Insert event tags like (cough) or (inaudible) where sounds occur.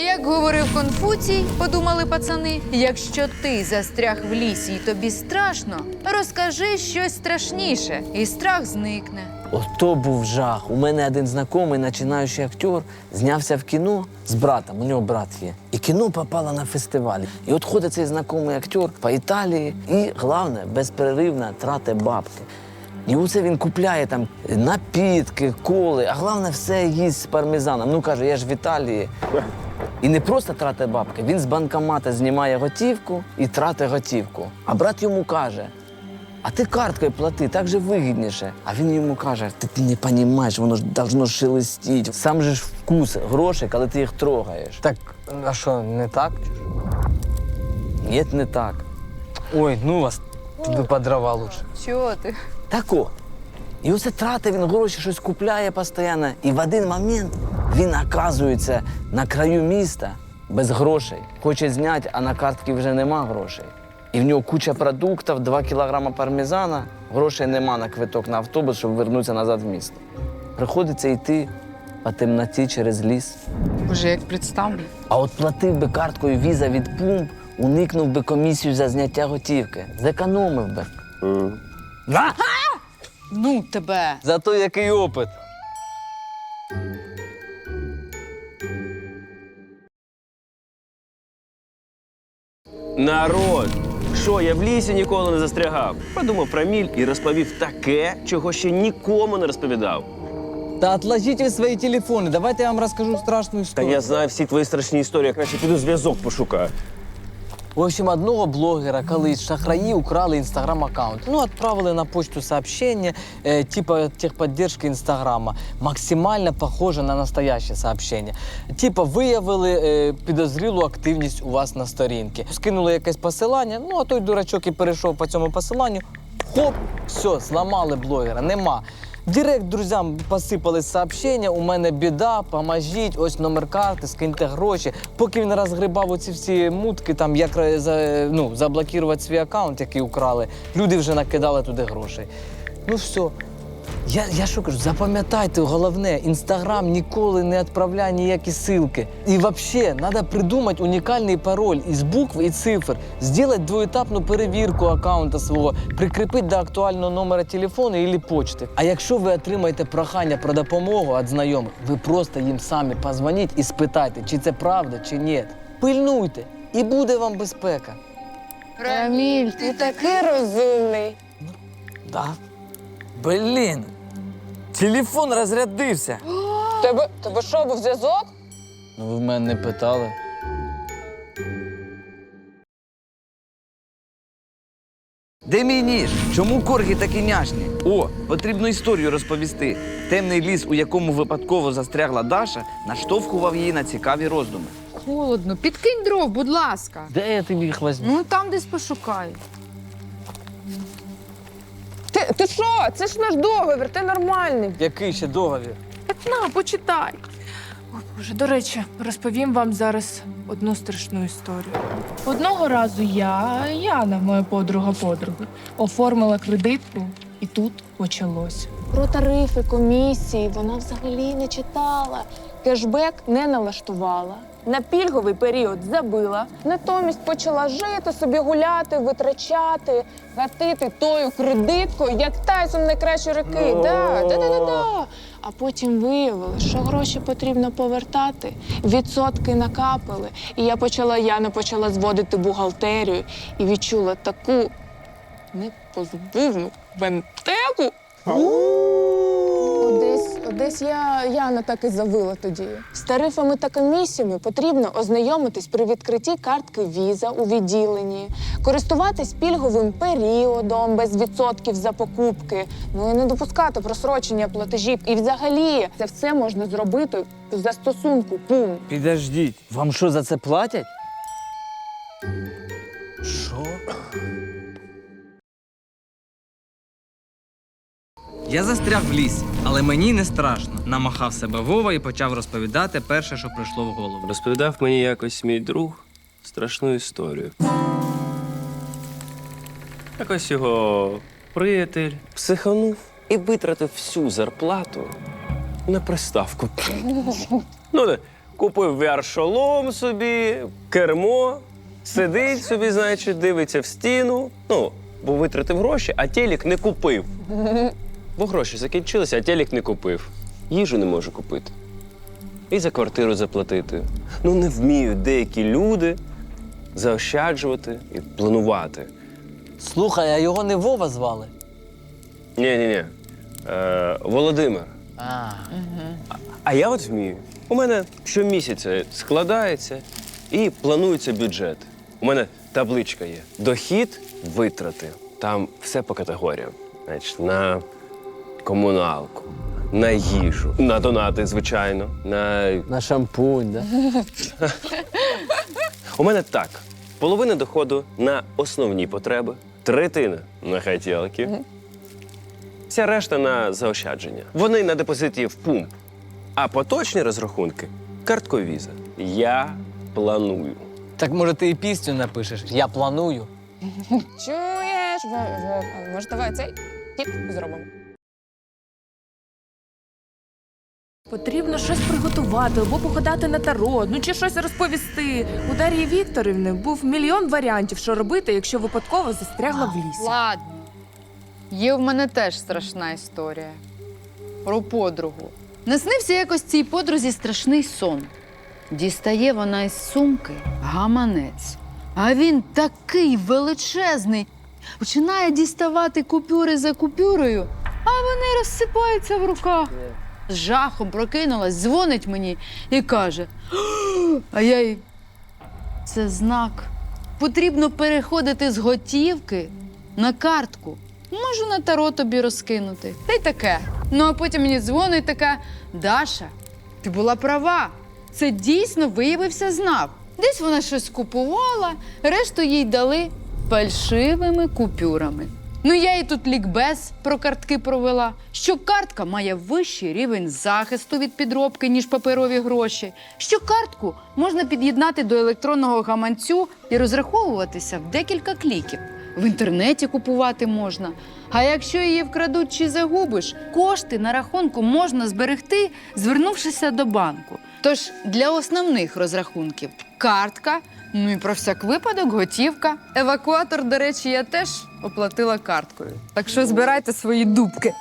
Як говорив Конфуцій, подумали пацани, якщо ти застряг в лісі і тобі страшно, розкажи щось страшніше, і страх зникне. Ото був жах. У мене один знайомий, починаючий актер, знявся в кіно з братом. У нього брат є. І кіно попало на фестиваль. І от ходить цей знайомий актер по Італії, і головне, безперервно трати бабки. І оце він купляє там напітки, коли, а головне все їсть з пармезаном. Ну каже, я ж в Італії. І не просто тратить бабки, він з банкомата знімає готівку і тратить готівку. А брат йому каже: а ти карткою плати, так же вигідніше. А він йому каже: ти, ти не розумієш, воно ж должно шелестіть. Сам же ж вкус грошей, коли ти їх трогаєш. Так, а що, не так? Ні, не так. Ой, ну вас туди по дрова лучше. Чого ти? Тако. І оце тратить він гроші, щось купляє постійно. І в один момент він оказується на краю міста без грошей. Хоче зняти, а на картці вже нема грошей. І в нього куча продуктів, 2 кілограма пармезана, грошей нема на квиток на автобус, щоб вернутися назад в місто. Приходиться йти по темноті через ліс. Боже, як представлю. А от платив би карткою віза від пумп, уникнув би комісію за зняття готівки. Зекономив би. Ну тебе. Зато який опит. Народ! Що, я в лісі ніколи не застрягав. Подумав про міль і розповів таке, чого ще нікому не розповідав. Та отложіть ви свої телефони, давайте я вам розкажу страшну Та історію. я знаю всі твої страшні історії, я краще піду зв'язок пошукаю. В общем, одного блогера колись шахраї украли інстаграм-аккаунт. Ну, відправили на почту сообщение, э, типа техподдержки інстаграма. Максимально похоже на настояще сообщение. Типа виявили е, підозрілу активність у вас на сторінці. Скинули якесь посилання, ну а той дурачок і перейшов по цьому посиланню. Хоп, все, зламали блогера, нема. Директ друзям посипали сообщення, у мене біда, поможіть, ось номер карти, скиньте гроші. Поки він розгрибав оці всі мутки, там як за, ну, заблокувати свій аккаунт, який украли, люди вже накидали туди грошей. Ну все. Я, я що кажу, запам'ятайте головне, інстаграм ніколи не відправляє ніякі ссылки. І взагалі, треба придумати унікальний пароль із букв і цифр, зробити двоетапну перевірку аккаунта свого, прикріпити до актуального номера телефону або почти. А якщо ви отримаєте прохання про допомогу від знайомих, ви просто їм самі позвоніть і спитайте, чи це правда, чи ні. Пильнуйте, і буде вам безпека. Раміль, ти такий розумний. Да? Блін. Телефон розрядився. (gasps) Тебе, тебе що, був зв'язок? Ну, ви в мене не питали. Де мій ніж? Чому корги такі няшні? О, потрібно історію розповісти. Темний ліс, у якому випадково застрягла Даша, наштовхував її на цікаві роздуми. Холодно. Підкинь дров, будь ласка. Де я тобі їх візьму? Ну там десь пошукай. Ти, що? Це ж наш договір, ти нормальний. Який ще договір? На, почитай. О, Боже, до речі, розповім вам зараз одну страшну історію. Одного разу я, Яна, моя подруга подруги, оформила кредитку, і тут почалось. Про тарифи, комісії вона взагалі не читала. Кешбек не налаштувала. На пільговий період забила, натомість почала жити, собі гуляти, витрачати, гатити тою кредиткою, як Тайсон найкращі роки. Да, да, да, да, да. А потім виявили, що гроші потрібно повертати, відсотки накапали. І я почала, Яна почала зводити бухгалтерію і відчула таку непозбувну бентегу. Одесь, одесь я Яна так і завила тоді. З тарифами та комісіями потрібно ознайомитись при відкритті картки віза у відділенні, користуватись пільговим періодом без відсотків за покупки, ну і не допускати просрочення платежів. І взагалі це все можна зробити в застосунку пум. Підождіть, вам що за це платять? Що? Я застряг в лісі, але мені не страшно. Намахав себе Вова і почав розповідати перше, що прийшло в голову. Розповідав мені якось мій друг страшну історію. Якось його приятель психанув і витратив всю зарплату на приставку. Ну, не, купив VR-шолом собі, кермо, сидить собі, значить, дивиться в стіну. Ну, бо витратив гроші, а телек не купив. Бо гроші закінчилися, а телек не купив. Їжу не може купити. І за квартиру заплатити. Ну, не вміють деякі люди заощаджувати і планувати. Слухай, а його не Вова звали? Ні, ні, ні. Е, Володимир. А, А я от вмію. У мене щомісяця складається і планується бюджет. У мене табличка є. Дохід, витрати. Там все по категоріям. Значить, на комуналку, на їжу, на донати, звичайно. На... На шампунь, да? У мене так: половина доходу на основні потреби, третина на хотілки, вся решта на заощадження. Вони на депозиті в пумп. А поточні розрахунки карткою віза. Я планую. так може ти і пісню напишеш? Я планую. Чуєш? Може, давай цей тіп зробимо. Потрібно щось приготувати або погадати на таро, ну чи щось розповісти. У Дар'ї Вікторівни був мільйон варіантів, що робити, якщо випадково застрягла в лісі. Ладно. Є в мене теж страшна історія. Про подругу. Наснився якось цій подрузі страшний сон. Дістає вона із сумки гаманець. А він такий величезний. Починає діставати купюри за купюрою, а вони розсипаються в руках. З жахом прокинулась, дзвонить мені і каже! А я їй. Це знак. Потрібно переходити з готівки на картку. Можу на таро тобі розкинути. Та й таке. Ну а потім мені дзвонить така: Даша, ти була права. Це дійсно виявився знак. Десь вона щось купувала, решту їй дали фальшивими купюрами. Ну, я їй тут лікбез про картки провела, що картка має вищий рівень захисту від підробки, ніж паперові гроші, що картку можна під'єднати до електронного гаманцю і розраховуватися в декілька кліків. В інтернеті купувати можна. А якщо її вкрадуть чи загубиш, кошти на рахунку можна зберегти, звернувшися до банку. Тож для основних розрахунків картка, ну і про всяк випадок готівка. Евакуатор, до речі, я теж оплатила карткою. Так що збирайте свої дубки.